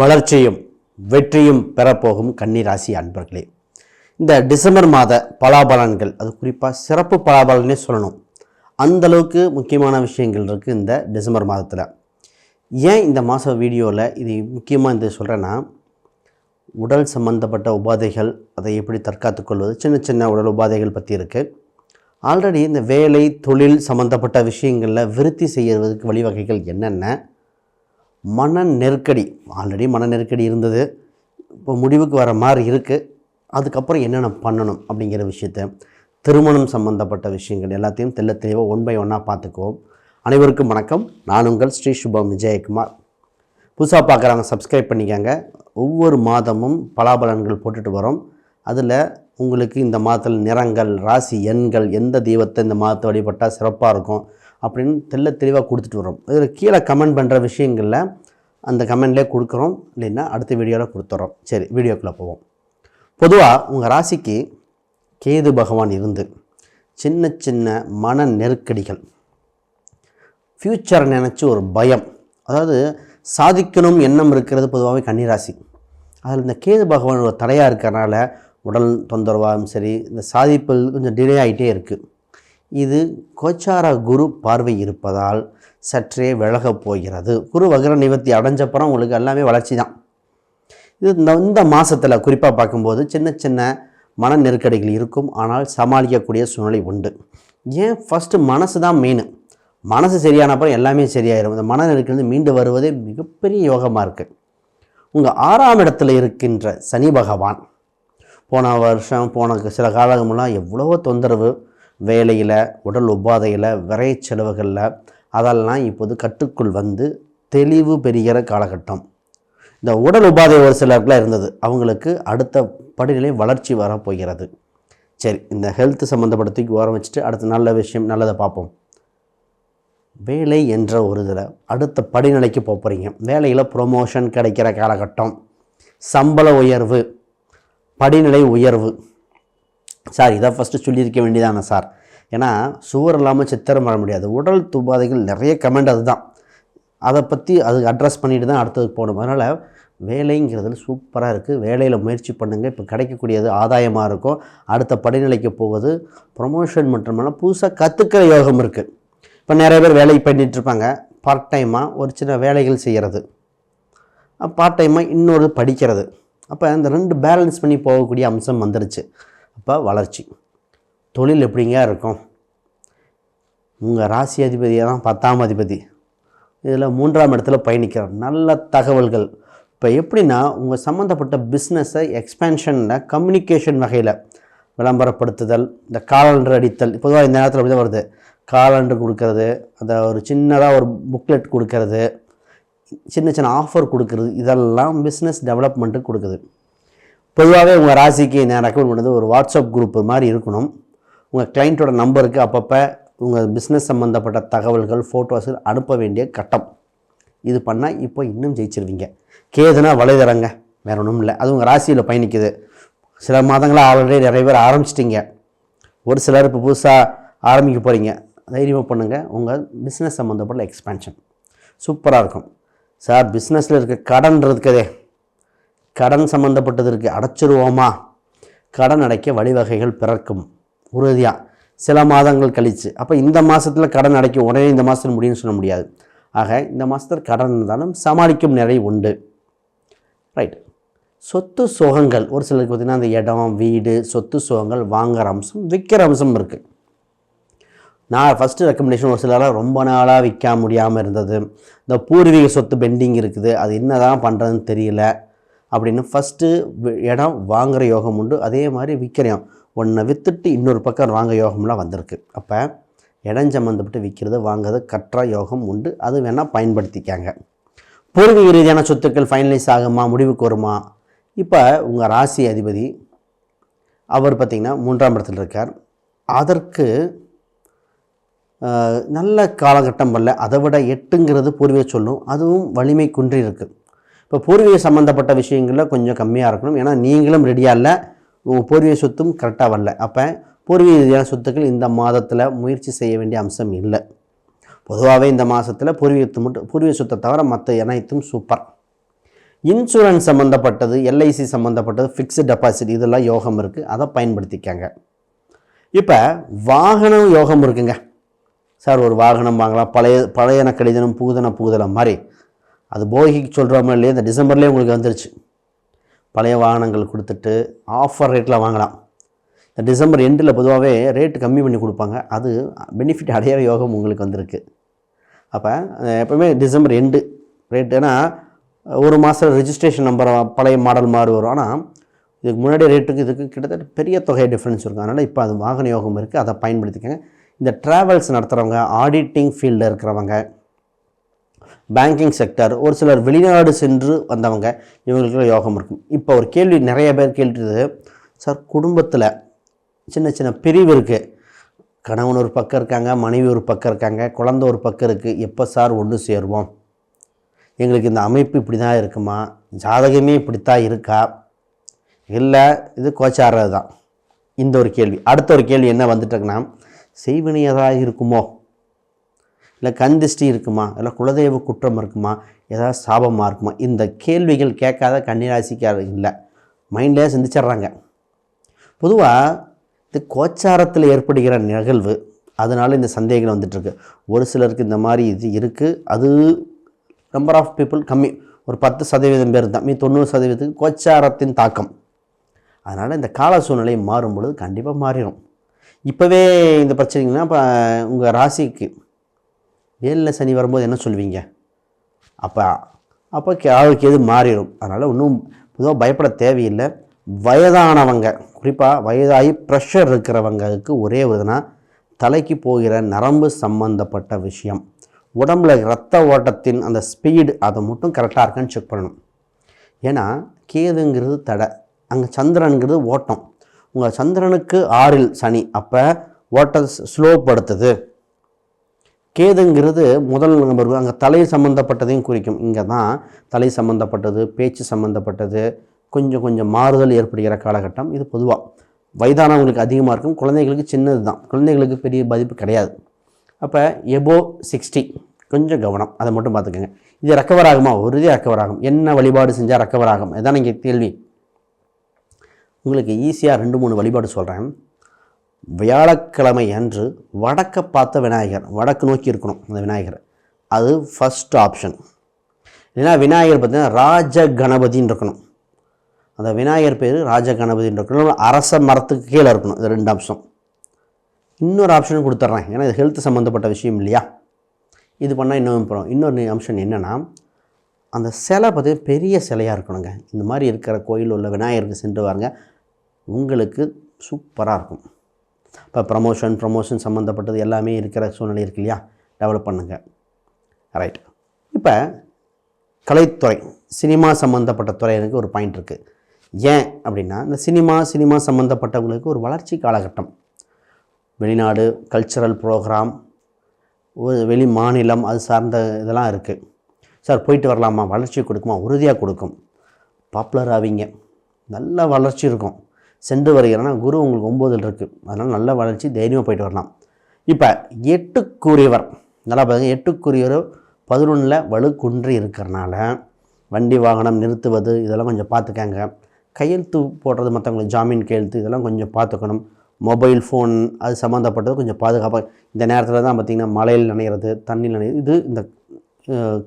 வளர்ச்சியும் வெற்றியும் பெறப்போகும் கன்னிராசி அன்பர்களே. இந்த டிசம்பர் மாத பலாபலன்கள் அது குறிப்பாக சிறப்பு பலாபலனே சொல்லணும். அந்த அளவுக்கு முக்கியமான விஷயங்கள் இருக்குது இந்த டிசம்பர் மாதத்தில். ஏன் இந்த மாத வீடியோவில் இது முக்கியமாக இந்த சொல்கிறேன்னா உடல் சம்பந்தப்பட்ட உபாதைகள் அதை எப்படி தற்காத்துக்கொள்வது சின்ன சின்ன உடல் உபாதைகள் பற்றி இருக்குது ஆல்ரெடி இந்த வேலை தொழில் சம்மந்தப்பட்ட விஷயங்களில் விருத்தி செய்யறதுக்கு வழிவகைகள் என்னென்ன மன நெருக்கடி ஆல்ரெடி மன நெருக்கடி இருந்தது. இப்போ முடிவுக்கு வர மாதிரி இருக்குது அதுக்கப்புறம் என்னென்ன பண்ணணும் அப்படிங்கிற விஷயத்த திருமணம் சம்பந்தப்பட்ட விஷயங்கள் எல்லாத்தையும் தெல்ல தெளிவாக ஒன் பை ஒன்னாக பார்த்துக்குவோம். அனைவருக்கும் வணக்கம். நான் உங்கள் ஸ்ரீ சுபம் விஜயகுமார். புதுசாக பார்க்குறவங்க சப்ஸ்கிரைப் பண்ணிக்கோங்க. ஒவ்வொரு மாதமும் பலாபலன்கள் போட்டுட்டு வரோம். அதில் உங்களுக்கு இந்த மாதத்தில் நிறங்கள் ராசி எண்கள் எந்த தெய்வத்தை இந்த மாதத்தை வழிபட்டால் சிறப்பாக இருக்கும் அப்படின்னு தெல்ல தெளிவாக கொடுத்துட்டு வரோம் இதில் கீழே கமெண்ட் பண்ணுற விஷயங்களில் அந்த கமெண்ட்லேயே கொடுக்குறோம். இல்லைன்னா அடுத்த வீடியோவில் கொடுத்துட்றோம் சரி வீடியோக்குள்ளே போவோம். பொதுவாக உங்கள் ராசிக்கு கேது பகவான் இருந்து சின்ன சின்ன மன நெருக்கடிகள் ஃப்யூச்சரை நினச்சி ஒரு பயம் அதாவது சாதிக்கணும் எண்ணம் இருக்கிறது பொதுவாகவே கன்னிராசி அதில் இந்த கேது பகவான் ஒரு தடையாக இருக்கிறனால உடல் தொந்தரவாகவும் சரி இந்த சாதிப்பு கொஞ்சம் டிலே ஆகிட்டே இருக்குது இது கோச்சார குரு பார்வை இருப்பதால் சற்றே விலகப் போகிறது. குரு வகர நிவர்த்தி அடைஞ்சப்புறம் உங்களுக்கு எல்லாமே வளர்ச்சி தான் இது இந்த இந்த மாதத்தில் குறிப்பாக பார்க்கும்போது சின்ன சின்ன மன நெருக்கடிகள் இருக்கும். ஆனால் சமாளிக்கக்கூடிய சூழ்நிலை உண்டு. ஏன்? ஃபஸ்ட்டு மனசு தான் மெயின் மனசு சரியான அப்புறம் எல்லாமே சரியாயிடும் இந்த மன நெருக்கடி மீண்டு வருவதே மிகப்பெரிய யோகமாக இருக்குது உங்கள் ஆறாம் இடத்துல இருக்கின்ற சனி பகவான். போன வருஷம் போன சில காலங்கள்லாம் எவ்வளவோ தொந்தரவு வேலையில் உடல் உபாதையில் விரை செலவுகளில் அதெல்லாம் இப்போது கட்டுக்குள் வந்து தெளிவு பெறுகிற காலகட்டம். இந்த உடல் உபாதை ஒரு சிலருக்குலாம் இருந்தது. அவங்களுக்கு அடுத்த படிநிலை வளர்ச்சி வரப்போகிறது சரி இந்த ஹெல்த் சம்மந்தப்பட்ட தூக்கி ஓரம் வச்சுட்டு அடுத்த நல்ல விஷயம் நல்லதை பார்ப்போம். வேலை என்ற ஒரு இதில் அடுத்த படிநிலைக்கு போக போகிறீங்க வேலையில் ப்ரொமோஷன் கிடைக்கிற காலகட்டம். சம்பள உயர்வு படிநிலை உயர்வு. சார் இதை ஃபஸ்ட்டு சொல்லியிருக்க வேண்டியதானே சார்? ஏன்னா சுவர் இல்லாமல் சித்திரம் வர முடியாது. உடல் துபாதைகள் நிறைய கமெண்ட் அதுதான். அதை பற்றி அது அட்ரஸ் பண்ணிட்டு தான் அடுத்தது போகணும். அதனால் வேலைங்கிறதுல சூப்பராக இருக்குது வேலையில் முயற்சி பண்ணுங்கள் இப்போ கிடைக்கக்கூடியது ஆதாயமாக இருக்கும் அடுத்த படிநிலைக்கு போவது ப்ரொமோஷன் மட்டுமல்ல புதுசாக கற்றுக்கிற யோகம் இருக்குது இப்போ நிறைய பேர் வேலைக்கு பண்ணிகிட்ருப்பாங்க பார்ட் டைமாக ஒரு சின்ன வேலைகள் செய்கிறது பார்ட் டைமாக இன்னொரு படிக்கிறது. அப்போ அந்த ரெண்டு பேலன்ஸ் பண்ணி போகக்கூடிய அம்சம் வந்துருச்சு. அப்போ வளர்ச்சி. தொழில் எப்படிங்க இருக்கும்? உங்கள் ராசி அதிபதியாக தான் பத்தாம் அதிபதி. இதில் மூன்றாம் இடத்துல பயணிக்கிறார். நல்ல தகவல்கள். இப்போ எப்படின்னா உங்கள் சம்மந்தப்பட்ட பிஸ்னஸை எக்ஸ்பேன்ஷனில் கம்யூனிகேஷன் வகையில் விளம்பரப்படுத்துதல் இந்த காலண்டர் அடித்தல் பொதுவாக இந்த நேரத்தில் அப்படி தான் வருது. காலண்டர் கொடுக்கறது அந்த ஒரு சின்னதாக ஒரு புக்லெட் கொடுக்கறது சின்ன சின்ன ஆஃபர் கொடுக்கறது இதெல்லாம் பிஸ்னஸ் டெவலப்மெண்ட்டுக்கு கொடுக்குது. பொதுவாகவே உங்கள் ராசிக்கு நான் ரெக்கமெண்ட் பண்ணுறது ஒரு வாட்ஸ்அப் குரூப் மாதிரி இருக்கணும். உங்கள் கிளைண்ட்டோட நம்பருக்கு அப்பப்போ உங்கள் பிஸ்னஸ் சம்மந்தப்பட்ட தகவல்கள் ஃபோட்டோஸ்கள் அனுப்ப வேண்டிய கட்டம். இது பண்ணால் இப்போ இன்னும் ஜெயிச்சிருவீங்க. கேதுனா வலைதரங்க வேற ஒன்றும் இல்லை. அது உங்கள் ராசியில் பயணிக்குது. சில மாதங்களாக ஆல்ரெடி நிறைய பேர் ஆரம்பிச்சிட்டிங்க. ஒரு சிலர் இப்போ புதுசாக ஆரம்பிக்க போகிறீங்க தைரியமாக பண்ணுங்கள் உங்கள் பிஸ்னஸ் சம்மந்தப்பட்ட எக்ஸ்பேன்ஷன் சூப்பராக இருக்கும். சார் பிஸ்னஸில் இருக்க கடன் இருக்குதே கடன் சம்மந்தப்பட்டது இருக்குது அடைச்சிருவோமா? கடன் அடைக்க வழிவகைகள் பிறக்கும் உறுதியாக சில மாதங்கள் கழித்து அப்போ இந்த மாதத்தில் கடன் அடைக்க உடனே இந்த மாதத்தில் முடியும்னு சொல்ல முடியாது. ஆக இந்த மாதத்தில் கடன் இருந்தாலும் சமாளிக்கும் நிலை உண்டு. ரைட். சொத்து சுகங்கள். ஒரு சிலருக்கு பார்த்திங்கன்னா அந்த இடம் வீடு சொத்து சுகங்கள் வாங்குகிற அம்சம் விற்கிற அம்சம் இருக்குது நான் ஃபஸ்ட்டு ரெக்கமெண்டேஷன் ஒரு சிலராக ரொம்ப நாளாக விற்க முடியாமல் இருந்தது. இந்த பூர்வீக சொத்து பெண்டிங் இருக்குது. அது என்ன தான் பண்ணுறதுன்னு தெரியல. அப்படின்னு ஃபஸ்ட்டு இடம் வாங்குகிற யோகம் உண்டு. அதே மாதிரி விற்கிறோம் ஒன்றை விற்றுட்டு இன்னொரு பக்கம் வாங்க யோகம்லாம் வந்திருக்கு. அப்போ இடம் சம்மந்தப்பட்டு விற்கிறது வாங்குறது கற்ற யோகம் உண்டு. அது வேணால் பயன்படுத்திக்காங்க. பூர்வீக ரீதியான சொத்துக்கள் ஃபைனலைஸ் ஆகுமா முடிவுக்கு வருமா? இப்போ உங்கள் ராசி அதிபதி அவர் பார்த்திங்கன்னா மூன்றாம் இடத்துல இருக்கார். அதற்கு நல்ல காலகட்டம் வரல. அதை விட எட்டுங்கிறது பூர்வீக சொல்லும். அதுவும் வலிமை குன்றி இருக்குது இப்போ பூர்வீக சம்மந்தப்பட்ட விஷயங்களில் கொஞ்சம் கம்மியாக இருக்கணும். ஏன்னா நீங்களும் ரெடியாக இல்லை உங்கள் பூர்வீக சொத்தும் கரெக்டாக வரல. அப்போ பூர்வீக ரீதியான சொத்துக்கள் இந்த மாதத்தில் முயற்சி செய்ய வேண்டிய அம்சம் இல்லை. பொதுவாகவே இந்த மாதத்தில் பூர்வீகத்தை மட்டும் பூர்வீக சொத்தை தவிர மற்ற அனைத்தும் சூப்பர் இன்சூரன்ஸ் சம்மந்தப்பட்டது எல்ஐசி சம்மந்தப்பட்டது ஃபிக்ஸ்டு டெபாசிட் இதெல்லாம் யோகம் இருக்குது அதை பயன்படுத்திக்கங்க. இப்போ வாகனம் யோகம் இருக்குங்க. சார் ஒரு வாகனம் வாங்கலாம். பழைய பழையன கடிதனம் புகுதன புகுதலம் மாதிரி. அது போகிக்கு சொல்கிற இல்லையா இந்த டிசம்பர்லேயே உங்களுக்கு வந்துருச்சு. பழைய வாகனங்கள் கொடுத்துட்டு ஆஃபர் ரேட்டில் வாங்கலாம். இந்த டிசம்பர் எண்டில் பொதுவாகவே ரேட்டு கம்மி பண்ணி கொடுப்பாங்க. அது பெனிஃபிட் அடையிற யோகம் உங்களுக்கு வந்திருக்கு. அப்போ எப்போவுமே டிசம்பர் எண்டு ரேட் ஏன்னா ஒரு மாதம் ரிஜிஸ்ட்ரேஷன் நம்பர் பழைய மாடல் மாறி வரும். ஆனால் இதுக்கு முன்னாடி ரேட்டுக்கு இதுக்கு கிட்டத்தட்ட பெரிய தொகை டிஃப்ரென்ஸ் இருக்கும் அதனால் இப்போ அது வாகன யோகம் இருக்குது அதை பயன்படுத்திக்கங்க. இந்த ட்ராவல்ஸ் நடத்துகிறவங்க ஆடிட்டிங் ஃபீல்டில் இருக்கிறவங்க பேங்கிங் செக்டர் ஒரு சிலர் வெளிநாடு சென்று வந்தவங்க இவங்களுக்கெல்லாம் யோகம் இருக்கும். இப்போ ஒரு கேள்வி நிறைய பேர் கேட்டுது சார் குடும்பத்தில் சின்ன சின்ன பிரிவு இருக்குது கணவன் ஒரு பக்கம் இருக்காங்க மனைவி ஒரு பக்கம் இருக்காங்க குழந்தை ஒரு பக்கம் இருக்குது எப்போ சார் ஒன்று சேருவோம்? எங்களுக்கு இந்த அமைப்பு இப்படி தான் இருக்குமா? ஜாதகமே இப்படித்தான் இருக்கா? இல்லை இது கோச்சாரது தான் இந்த ஒரு கேள்வி. அடுத்த ஒரு கேள்வி என்ன வந்துட்டுருக்குன்னா செய்வினையதாக இருக்குமோ? இல்லை கந்திஷ்டி இருக்குமா? இல்லை குலதெய்வ குற்றம் இருக்குமா? ஏதாவது சாபமாக இருக்குமா? இந்த கேள்விகள் கேட்காத கன்னிராசிக்கார இல்லை. மைண்ட்லேயே சிந்திச்சிட்றாங்க. பொதுவாக இது கோச்சாரத்தில் ஏற்படுகிற நிகழ்வு அதனால் இந்த சந்தேகங்கள் வந்துட்டுருக்கு. ஒரு சிலருக்கு இந்த மாதிரி இது இருக்குது அது நம்பர் ஆஃப் பீப்புள் கம்மி. ஒரு பத்து சதவீதம் பேர் தான். மீ தொண்ணூறு சதவீதத்துக்கு கோச்சாரத்தின் தாக்கம். அதனால் இந்த கால சூழ்நிலை மாறும் பொழுது கண்டிப்பாக மாறிடும். இப்போவே இந்த பிரச்சனைங்கன்னா இப்போ உங்கள் ராசிக்கு ஏழில் சனி வரும்போது என்ன சொல்லுவீங்க அப்போ அப்போ ஆளுக்கு எது மாறிடும். அதனால் ஒன்றும் பொதுவாக பயப்பட தேவையில்லை. வயதானவங்க குறிப்பாக வயதாகி ப்ரெஷர் இருக்கிறவங்களுக்கு ஒரே இதுனா தலைக்கு போகிற நரம்பு சம்பந்தப்பட்ட விஷயம். உடம்புல ரத்த ஓட்டத்தின் அந்த ஸ்பீடு அதை மட்டும் கரெக்டாக இருக்கான்னு செக் பண்ணணும். ஏன்னா கேதுங்கிறது தடை. அங்கே சந்திரனுங்கிறது ஓட்டம். உங்கள் சந்திரனுக்கு ஆறில் சனி அப்போ ஓட்டம் ஸ்லோப்படுத்துது கேதுங்கிறது முதல் நம்பர் அங்கே தலை சம்மந்தப்பட்டதையும் குறிக்கும். இங்கே தான் தலை சம்மந்தப்பட்டது பேச்சு சம்மந்தப்பட்டது கொஞ்சம் கொஞ்சம் மாறுதல் ஏற்படுகிற காலகட்டம் இது பொதுவாக வயதானவங்களுக்கு அதிகமாக இருக்கும் குழந்தைகளுக்கு சின்னது தான். குழந்தைகளுக்கு பெரிய பாதிப்பு கிடையாது. அப்போ எபோ சிக்ஸ்டி கொஞ்சம் கவனம் அதை மட்டும் பார்த்துக்கோங்க. இது ரெக்கவர் ஆகுமா? உறுதியாக ரெக்கவர் ஆகும். என்ன வழிபாடு செஞ்சால் ரெக்கவர் ஆகும்? இதான் இங்கே கேள்வி. உங்களுக்கு ஈஸியாக ரெண்டு மூணு வழிபாடு சொல்கிறேன் வியாழக்கிழமை அன்று வடக்க பார்த்த விநாயகர் வடக்கு நோக்கி இருக்கணும் அந்த விநாயகர். அது ஃபஸ்ட் ஆப்ஷன் இல்லைன்னா விநாயகர் பார்த்திங்கன்னா ராஜ கணபதின்னு இருக்கணும். அந்த விநாயகர் பேர் ராஜ கணபதின்னு இருக்கணும். அரச மரத்துக்கு கீழே இருக்கணும். இது ரெண்டு அம்சம் இன்னொரு ஆப்ஷனும் கொடுத்துட்றேன். ஏன்னா இது ஹெல்த் சம்மந்தப்பட்ட விஷயம் இல்லையா? இது பண்ணால் இன்னும் அப்புறம் இன்னொரு அம்சம் என்னென்னா அந்த சிலை பார்த்திங்கன்னா பெரிய சிலையாக இருக்கணுங்க. இந்த மாதிரி இருக்கிற கோயில் உள்ள விநாயகருக்கு சென்று வாருங்க உங்களுக்கு சூப்பராக இருக்கும். இப்போ ப்ரமோஷன் ப்ரமோஷன் சம்மந்தப்பட்டது எல்லாமே இருக்கிற சூழ்நிலை இருக்கு இல்லையா? டெவலப் பண்ணுங்கள் ரைட் இப்போ கலைத்துறை சினிமா சம்மந்தப்பட்ட துறை எனக்கு ஒரு பாயிண்ட் இருக்குது ஏன் அப்படின்னா இந்த சினிமா சினிமா சம்மந்தப்பட்டவங்களுக்கு ஒரு வளர்ச்சி காலகட்டம். வெளிநாடு கல்ச்சரல் ப்ரோக்ராம் வெளி மாநிலம் அது சார்ந்த இதெல்லாம் இருக்குது சார் போயிட்டு வரலாமா? வளர்ச்சி கொடுக்குமா? உறுதியாக கொடுக்கும். பாப்புலர் ஆவீங்க. நல்ல வளர்ச்சி இருக்கும். சென்று வருகிறேன்னா குரு உங்களுக்கு ஒம்போதில் இருக்குது அதனால் நல்ல வளர்ச்சி தைரியமாக போயிட்டு வரலாம். இப்போ எட்டுக்குரியவர் நல்லா பாருங்கள் எட்டுக்குரியவர் பதினொன்றில் வலு குன்றி இருக்கிறனால வண்டி வாகனம் நிறுத்துவது இதெல்லாம் கொஞ்சம் பார்த்துக்கங்க. கையெழுத்து போடுறது மற்றவங்களுக்கு ஜாமீன் கையெழுத்து இதெல்லாம் கொஞ்சம் பார்த்துக்கணும். மொபைல் ஃபோன் அது சம்மந்தப்பட்டது கொஞ்சம் பாதுகாப்பாக இந்த நேரத்தில் தான் பார்த்திங்கன்னா மழையில் நனைகிறது தண்ணியில் நனைகிறது இது இந்த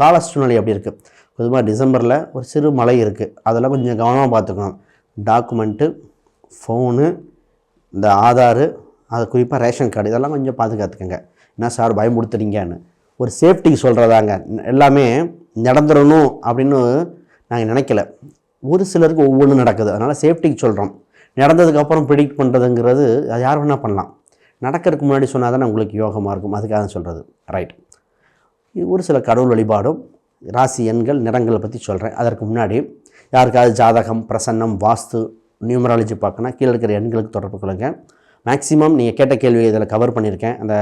கால சூழ்நிலை அப்படி இருக்குது பொதுவாக டிசம்பரில் ஒரு சிறு மழை இருக்குது அதெல்லாம் கொஞ்சம் கவனமாக பார்த்துக்கணும். டாக்குமெண்ட்டு ஃபோனு இந்த ஆதாரு அது குறிப்பாக ரேஷன் கார்டு இதெல்லாம் கொஞ்சம் பாதுகாத்துக்கங்க. என்ன சார் பயமுடுத்துறீங்கன்னு ஒரு சேஃப்டிக்கு சொல்கிறதாங்க எல்லாமே நடந்துடணும் அப்படின்னு நாங்கள் நினைக்கல. ஒரு சிலருக்கு ஒவ்வொன்றும் நடக்குது. அதனால் சேஃப்டிக்கு சொல்கிறோம் நடந்ததுக்கப்புறம் ப்ரிடிக்ட் பண்ணுறதுங்கிறது அது யார் வேணால் பண்ணலாம். நடக்கிறதுக்கு முன்னாடி சொன்னால் தானே உங்களுக்கு யோகமாக இருக்கும். அதுக்காக சொல்கிறது ரைட் ஒரு சில கடவுள் வழிபாடும் ராசி எண்கள் நிறங்களை பற்றி சொல்கிறேன் அதற்கு முன்னாடி யாருக்காவது ஜாதகம் பிரசன்னம் வாஸ்து நியூமராலஜி பார்க்கணும் கீழே இருக்கிற எண்களுக்கு தொடர்பு கொள்ளுங்க. மேக்ஸிமம் நீங்கள் கேட்ட கேள்வி இதில் கவர் பண்ணியிருக்கேன். அந்த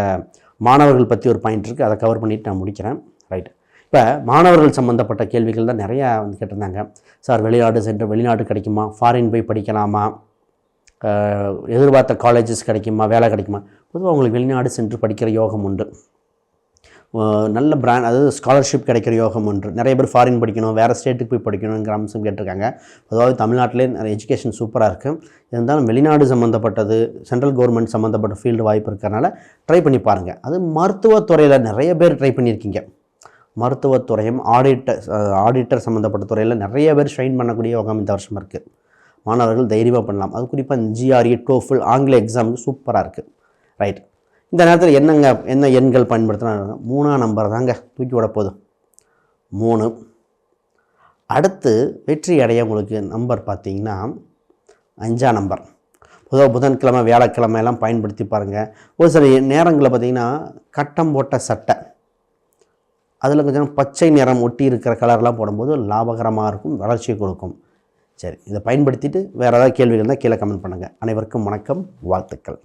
மாணவர்கள் பற்றி ஒரு பாயிண்ட் இருக்குது அதை கவர் பண்ணிவிட்டு நான் முடிக்கிறேன். ரைட் இப்போ மாணவர்கள் சம்மந்தப்பட்ட கேள்விகள் தான் நிறையா வந்து கேட்டிருந்தாங்க. சார் வெளிநாடு சென்று வெளிநாடு கிடைக்குமா? ஃபாரின் போய் படிக்கலாமா? எதிர்பார்த்த காலேஜஸ் கிடைக்குமா? வேலை கிடைக்குமா? பொதுவாக உங்களுக்கு வெளிநாடு சென்று படிக்கிற யோகம் உண்டு. நல்ல பிராண்ட் அதாவது ஸ்காலர்ஷிப் கிடைக்கிற யோகம் ஒன்று. நிறைய பேர் ஃபாரின் படிக்கணும் வேறு ஸ்டேட்டுக்கு போய் படிக்கணுங்கிற அம்சம் கேட்டிருக்காங்க. அதாவது தமிழ்நாட்டிலே நிறைய எஜுகேஷன் சூப்பராக இருக்குது இருந்தாலும் வெளிநாடு சம்மந்தப்பட்டது சென்ட்ரல் கவர்மெண்ட் சம்மந்தப்பட்ட ஃபீல்டு வாய்ப்பு இருக்கிறனால ட்ரை பண்ணி பாருங்கள் அது மருத்துவத்துறையில் நிறைய பேர் ட்ரை பண்ணியிருக்கீங்க. மருத்துவத்துறையும் ஆடிட்டர் ஆடிட்டர் சம்மந்தப்பட்ட துறையில் நிறைய பேர் ஷைன் பண்ணக்கூடிய யோகம் இந்த வருஷம் இருக்குது மாணவர்கள் தைரியமாக பண்ணலாம். அது குறிப்பாக ஜிஆர்இ டோஃபில் ஆங்கில எக்ஸாமுக்கு சூப்பராக இருக்குது ரைட் இந்த நேரத்தில் என்னங்க என்ன எண்கள் பயன்படுத்தினா மூணாம் நம்பர் தாங்க தூக்கி விட போதும். மூணு. அடுத்து வெற்றி அடைய உங்களுக்கு நம்பர் பார்த்தீங்கன்னா அஞ்சாம் நம்பர் பொதுவாக புதன்கிழமை வியாழக்கிழமையெல்லாம் பயன்படுத்தி பாருங்கள் ஒரு சில நேரங்களில் பார்த்தீங்கன்னா கட்டம் போட்ட சட்டை. அதில் கொஞ்சம் பச்சை நிறம் ஒட்டி இருக்கிற கலர்லாம் போடும்போது லாபகரமாக இருக்கும் வளர்ச்சியை கொடுக்கும். சரி இதை பயன்படுத்திட்டு வேறு ஏதாவது கேள்விகள் இருந்தால் கீழே கமெண்ட் பண்ணுங்கள் அனைவருக்கும் வணக்கம் வாழ்த்துக்கள்.